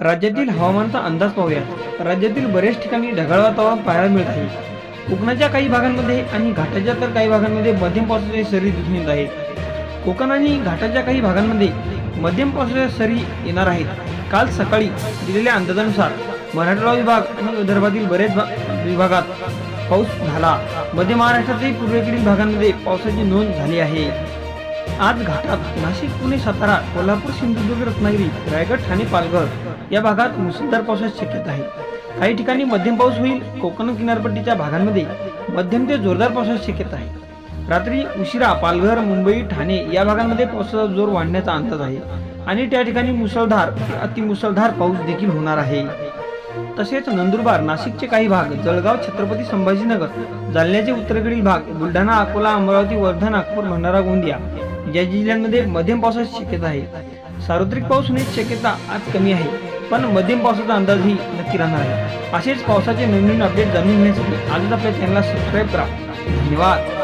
राज्यातील हवामानाचा अंदाज पाहूया. राज्यातील बरेच ठिकाणी ढगाळ वातावरण पाहायला मिळत. आहे कोकणाच्या काही भागांमध्ये आणि घाटाच्या तर काही भागांमध्ये मध्यम पावसाच्या सरी दिसून येत आहे कोकण आणि घाटाच्या काही भागांमध्ये मध्यम पावसाच्या सरी येणार आहेत. काल सकाळी दिलेल्या अंदाजानुसार मराठवाडा विभाग आणि विदर्भातील बरेच भा- विभागात पाऊस झाला. मध्य महाराष्ट्रातील पूर्वेकडील भागांमध्ये पावसाची नोंद झाली आहे. आज घाटात नाशिक पुणे सातारा कोल्हापूर सिंधुदुर्ग रत्नागिरी रायगड ठाणे पालघर या भागात मुसळधार पावसाची शक्यता आहे. काही ठिकाणी मध्यम पाऊस होईल. कोकण किनारपट्टीच्या भागांमध्ये मध्यम ते जोरदार पावसाची शक्यता आहे. रात्री उशिरा पालघर मुंबई ठाणे या भागांमध्ये पावसाचा जोर वाढण्याचा अंदाज आहे आणि त्या ठिकाणी मुसळधार अतिमुसळधार पाऊस देखील होणार आहे. तसेच नंदुरबार नाशिकचे काही भाग जळगाव छत्रपती संभाजीनगर जालन्याचे उत्तरेकडील भाग बुलढाणा अकोला अमरावती वर्धा नागपूर भंडारा गोंदिया या जिल्ह्यांमध्ये मध्यम पावसाची शक्यता आहे. सार्वत्रिक पाऊस होण्याची शक्यता आज कमी आहे पण मध्यम पावसाचा अंदाजही नक्की राहणार आहे. असेच पावसाचे नवीन नवीन अपडेट जाणून घेण्यासाठी आजच आपल्या चॅनलला सबस्क्राईब करा. धन्यवाद.